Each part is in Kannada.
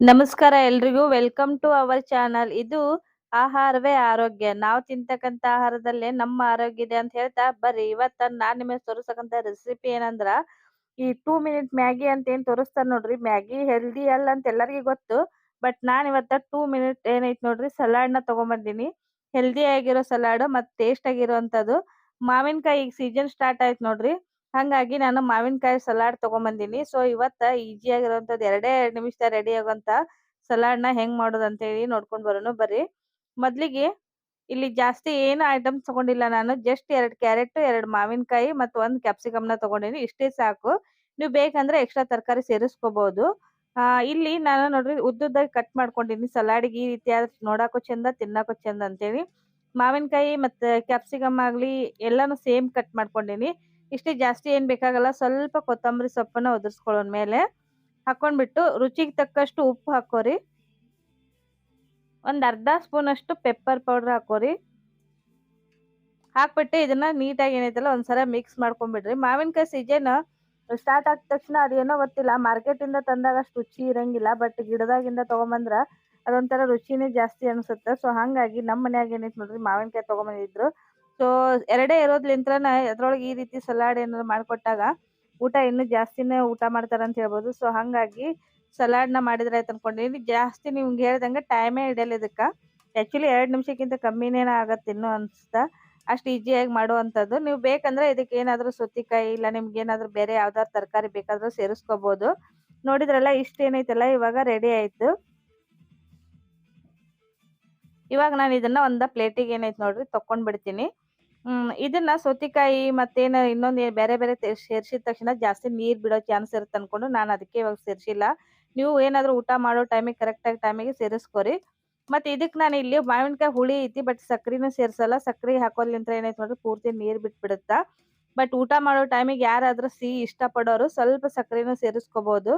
ನಮಸ್ಕಾರ ಎಲ್ರಿಗೂ. Welcome to our channel. ಇದು ಆಹಾರವೇ ಆರೋಗ್ಯ. ನಾವು ತಿಂತಕ್ಕಂತ ಆಹಾರದಲ್ಲೇ ನಮ್ಮ ಆರೋಗ್ಯ ಇದೆ ಅಂತ ಹೇಳ್ತಾ ಬರ್ರಿ. ಇವತ್ತ ನಾನ್ ನಿಮಗೆ ತೋರಿಸಕಂತ ರೆಸಿಪಿ ಏನಂದ್ರ, ಈ ಟೂ ಮಿನಿಟ್ ಮ್ಯಾಗಿ ಅಂತ ಏನ್ ತೋರಿಸ್ತಾರ ನೋಡ್ರಿ. ಮ್ಯಾಗಿ ಹೆಲ್ದಿ ಅಲ್ಲ ಅಂತ ಎಲ್ಲರಿಗೂ ಗೊತ್ತು ಬಟ್ ನಾನ್ ಇವತ್ತ ಟೂ ಮಿನಿಟ್ ಏನೈತ್ ನೋಡ್ರಿ ಸಲಾಡ್ನ ತಗೊಂಡ್ ಹೆಲ್ದಿ ಆಗಿರೋ ಸಲಾಡ್ ಮತ್ ಟೇಸ್ಟ್ ಆಗಿರೋಂಥದ್ದು. ಮಾವಿನಕಾಯಿ ಈಗ ಸೀಸನ್ ಸ್ಟಾರ್ಟ್ ಆಯ್ತ್ ನೋಡ್ರಿ. ಹಂಗಾಗಿ ನಾನು ಮಾವಿನಕಾಯಿ ಸಲಾಡ್ ತಗೊಂಡ್ ಬಂದೀನಿ ಸೊ ಇವತ್ತ ಈಜಿ ಆಗಿರೋಂಥದ್ದು ಎರಡೇ ನಿಮಿಷದಾಗ ರೆಡಿ ಆಗೋಂತ ಸಲಾಡ್ನ ಹೆಂಗ್ ಮಾಡೋದು ಅಂತ ಹೇಳಿ ನೋಡ್ಕೊಂಡ್ ಬರೋಣ ಬರ್ರಿ. ಮೊದ್ಲಿಗೆ ಇಲ್ಲಿ ಜಾಸ್ತಿ ಏನು ಐಟಮ್ಸ್ ತಗೊಂಡಿಲ್ಲ ನಾನು. ಜಸ್ಟ್ ಎರಡ್ ಕ್ಯಾರೆಟ್ ಎರಡ್ ಮಾವಿನಕಾಯಿ ಮತ್ತು ಒಂದ್ ಕ್ಯಾಪ್ಸಿಕಮ್ನ ತಗೊಂಡಿನಿ. ಇಷ್ಟೇ ಸಾಕು. ನೀವು ಬೇಕಂದ್ರೆ ಎಕ್ಸ್ಟ್ರಾ ತರಕಾರಿ ಸೇರಿಸ್ಕೋಬಹುದು ಇಲ್ಲಿ ನಾನು ನೋಡ್ರಿ ಉದ್ದುದ್ದಾಗಿ ಕಟ್ ಮಾಡ್ಕೊಂಡಿನಿ. ಸಲಾಡ್ಗೆ ಈ ರೀತಿಯ ನೋಡಕ್ಕೂ ನೋಡಾಕೂ ಚಂದ ತಿನ್ನಕ್ಕೂ ಚಂದ ಅಂತೇಳಿ ಮಾವಿನಕಾಯಿ ಮತ್ತೆ ಕ್ಯಾಪ್ಸಿಕಮ್ ಆಗ್ಲಿ ಎಲ್ಲಾನು ಸೇಮ್ ಕಟ್ ಮಾಡ್ಕೊಂಡಿನಿ. ಇಷ್ಟೇ ಜಾಸ್ತಿ ಏನ್ ಬೇಕಾಗಲ್ಲ, ಸ್ವಲ್ಪ ಕೊತ್ತಂಬರಿ ಸೊಪ್ಪನ್ನ ಒದರ್ಸ್ಕೊಳ್ಳೋನ್ ಮೇಲೆ ಹಾಕೊಂಡ್ಬಿಟ್ಟು ರುಚಿಗೆ ತಕ್ಕಷ್ಟು ಉಪ್ಪು ಹಾಕೋರಿ. ಒಂದ್ ಅರ್ಧ ಸ್ಪೂನ್ ಅಷ್ಟು ಪೆಪ್ಪರ್ ಪೌಡರ್ ಹಾಕೋರಿ. ಹಾಕ್ಬಿಟ್ಟು ಇದನ್ನ ನೀಟಾಗಿ ಏನೈತಲ್ಲ ಒಂದ್ಸಲ ಮಿಕ್ಸ್ ಮಾಡ್ಕೊಂಡ್ಬಿಡ್ರಿ. ಮಾವಿನಕಾಯಿ ಸೀಜನ್ ಸ್ಟಾರ್ಟ್ ಆದ ತಕ್ಷಣ ಅದೇನೋ ಗೊತ್ತಿಲ್ಲ, ಮಾರ್ಕೆಟ್ ಇಂದ ತಂದಾಗ ಅಷ್ಟು ರುಚಿ ಇರಂಗಿಲ್ಲ, ಬಟ್ ಗಿಡದಾಗಿಂದ ತಗೊಂಬಂದ್ರ ಅದೊಂಥರ ರುಚಿನೇ ಜಾಸ್ತಿ ಅನ್ಸುತ್ತೆ. ಸೊ ಹಂಗಾಗಿ ನಮ್ಮ ಮನ್ಯಾಗ ಏನೈತಿ ನೋಡ್ರಿ, ಮಾವಿನಕಾಯಿ ತಗೊಂಬಂದಿದ್ರು. ಸೊ ಎರಡೇ ಇರೋದ್ಲಿಂತ್ರನ ಅದ್ರೊಳಗೆ ಈ ರೀತಿ ಸಲಾಡ್ ಏನಾದ್ರು ಮಾಡಿಕೊಟ್ಟಾಗ ಊಟ ಇನ್ನು ಜಾಸ್ತಿನೇ ಊಟ ಮಾಡ್ತಾರ ಅಂತ ಹೇಳ್ಬೋದು. ಸೊ ಹಂಗಾಗಿ ಸಲಾಡ್ನ ಮಾಡಿದ್ರೆ ಆಯ್ತು ಅನ್ಕೊಂಡಿನಿ ಜಾಸ್ತಿ ನಿಮ್ಗೆ ಹೇಳ್ದಂಗೆ ಟೈಮೇ ಹಿಡಿಯಲ್ಲ ಇದಕ್ಕೆ. ಆಕ್ಚುಲಿ ಎರಡು ನಿಮಿಷಕ್ಕಿಂತ ಕಮ್ಮಿನೇನ ಆಗತ್ತೆ ಇನ್ನು ಅನಿಸ್ತಾ ಅಷ್ಟು ಈಜಿಯಾಗಿ ಮಾಡುವಂಥದ್ದು. ನೀವು ಬೇಕಂದ್ರೆ ಇದಕ್ಕೆ ಏನಾದ್ರು ಸೌತಿಕಾಯಿ ಇಲ್ಲ ನಿಮ್ಗೆ ಏನಾದ್ರು ಬೇರೆ ಯಾವ್ದಾದ್ರು ತರಕಾರಿ ಬೇಕಾದ್ರೂ ಸೇರಿಸ್ಕೋಬೋದು. ನೋಡಿದ್ರಲ್ಲ ಇಷ್ಟ ಏನೈತಲ್ಲ, ಇವಾಗ ರೆಡಿ ಆಯ್ತು. ಇವಾಗ ನಾನು ಇದನ್ನ ಒಂದ ಪ್ಲೇಟಿಗೆ ಏನೈತ್ ನೋಡ್ರಿ ತಕೊಂಡ್ ಬಿಡ್ತೀನಿ ಹ್ಮ್, ಇದನ್ನ ಸೌತಿಕಾಯಿ ಮತ್ತೇನ ಇನ್ನೊಂದ್ ಬೇರೆ ಬೇರೆ ಸೇರ್ಸಿದ ತಕ್ಷಣ ಜಾಸ್ತಿ ನೀರ್ ಬಿಡೋ ಚಾನ್ಸ್ ಇರುತ್ತೆ ಅನ್ಕೊಂಡು ನಾನು ಅದಕ್ಕೆ ಇವಾಗ ಸೇರ್ಸಿಲ್ಲ. ನೀವು ಏನಾದ್ರು ಊಟ ಮಾಡೋ ಟೈಮಿಗೆ ಕರೆಕ್ಟ್ ಆಗಿ ಟೈಮಿಗೆ ಸೇರಿಸ್ಕೊರಿ. ಮತ್ತೆ ಇದಕ್ ನಾನು ಇಲ್ಲಿ ಮಾವಿನಕಾಯಿ ಹುಳಿ ಐತಿ ಬಟ್ ಸಕ್ರಿನೂ ಸೇರ್ಸಲ್ಲ. ಸಕ್ರಿ ಹಾಕೋದ್ಲಿಂತ್ರ ಏನೈತಿ ನೋಡ್ರಿ ಪೂರ್ತಿ ನೀರ್ ಬಿಟ್ಬಿಡುತ್ತ. ಬಟ್ ಊಟ ಮಾಡೋ ಟೈಮಿಗೆ ಯಾರಾದ್ರೂ ಸಿಹಿ ಇಷ್ಟ ಪಡೋರು ಸ್ವಲ್ಪ ಸಕ್ರಿನೂ ಸೇರಿಸ್ಕೋಬಹುದು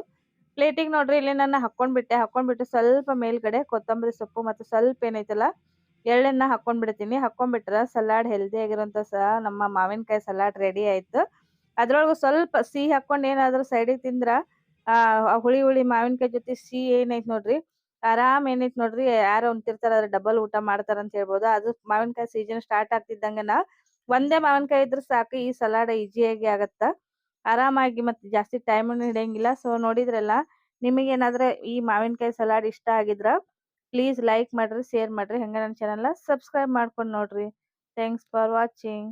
ಪ್ಲೇಟಿಗೆ ನೋಡ್ರಿ, ಇಲ್ಲಿ ನಾನು ಹಾಕೊಂಡ್ಬಿಟ್ಟೆ ಹಾಕೊಂಡ್ಬಿಟ್ಟು ಸ್ವಲ್ಪ ಮೇಲ್ಗಡೆ ಕೊತ್ತಂಬರಿ ಸೊಪ್ಪು ಮತ್ತು ಸ್ವಲ್ಪ ಏನೈತಲ್ಲ ಎಳ್ಳೆಣ್ಣ ಹಾಕೊಂಡ್ಬಿಡ್ತೀನಿ ಹಾಕೊಂಡ್ಬಿಟ್ರೆ ಸಲಾಡ್ ಹೆಲ್ದಿ ಆಗಿರೋಂತ ಸಹ ನಮ್ಮ ಮಾವಿನಕಾಯಿ ಸಲಾಡ್ ರೆಡಿ ಆಯ್ತು. ಅದ್ರೊಳಗು ಸ್ವಲ್ಪ ಸಿಹಿ ಹಾಕೊಂಡ್ ಏನಾದ್ರು ಸೈಡಿಗೆ ತಿಂದ್ರ, ಆ ಹುಳಿ ಹುಳಿ ಮಾವಿನಕಾಯಿ ಜೊತೆ ಸಿಹಿ ಏನೈತೆ ನೋಡ್ರಿ? ಆರಾಮ್ ಏನೈತ್ ನೋಡ್ರಿ? ಯಾರು ತಿರ್ತಾರ ಅದ್ರ ಡಬಲ್ ಊಟ ಮಾಡ್ತಾರ ಅಂತ ಹೇಳ್ಬೋದು. ಅದು ಮಾವಿನಕಾಯಿ ಸೀಸನ್ ಸ್ಟಾರ್ಟ್ ಆಗ್ತಿದ್ದಂಗೆನ ಒಂದೇ ಮಾವಿನಕಾಯಿ ಇದ್ರೆ ಸಾಕು, ಈ ಸಲಾಡ್ ಈಜಿಯಾಗಿ ಆಗತ್ತ. ಆರಾಮಾಗಿ ಮತ್ತೆ ಜಾಸ್ತಿ ಟೈಮ್ ಹಿಡಿಯಂಗಿಲ್ಲ. ಸೊ ನೋಡಿದ್ರಲ್ಲ, ನಿಮಗೇನಾದ್ರೆ ಈ ಮಾವಿನಕಾಯಿ ಸಲಾಡ್ ಇಷ್ಟ ಆಗಿದ್ರ ಪ್ಲೀಸ್ ಲೈಕ್ ಮಾಡ್ರಿ ಶೇರ್ ಮಾಡ್ರಿ ಹಂಗ ನನ್ನ ಚಾನಲ್ ಸಬ್ಸ್ಕ್ರೈಬ್ ಮಾಡ್ಕೊಂಡು ನೋಡ್ರಿ. Thanks for watching